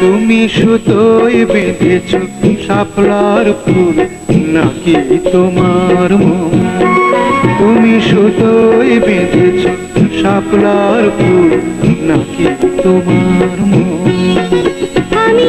তুমি সুতোয় বেঁধেছ শাপলার ফুল, নাকি তোমার মন? তুমি সুতোয় বেঁধেছ শাপলার ফুল, নাকি তোমার মন? আমি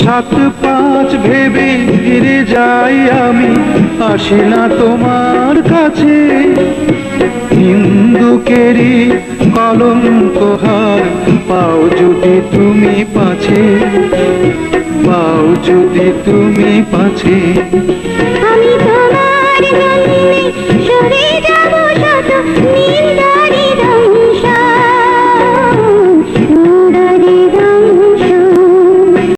সাত পাঁচ ভেবে ফিরে যাই আমি আসি না তোমার কাছে। হিন্দুকেরই কলঙ্ক হার। পাও যদি তুমি পাছে পাও যদি তুমি পাছে। আমি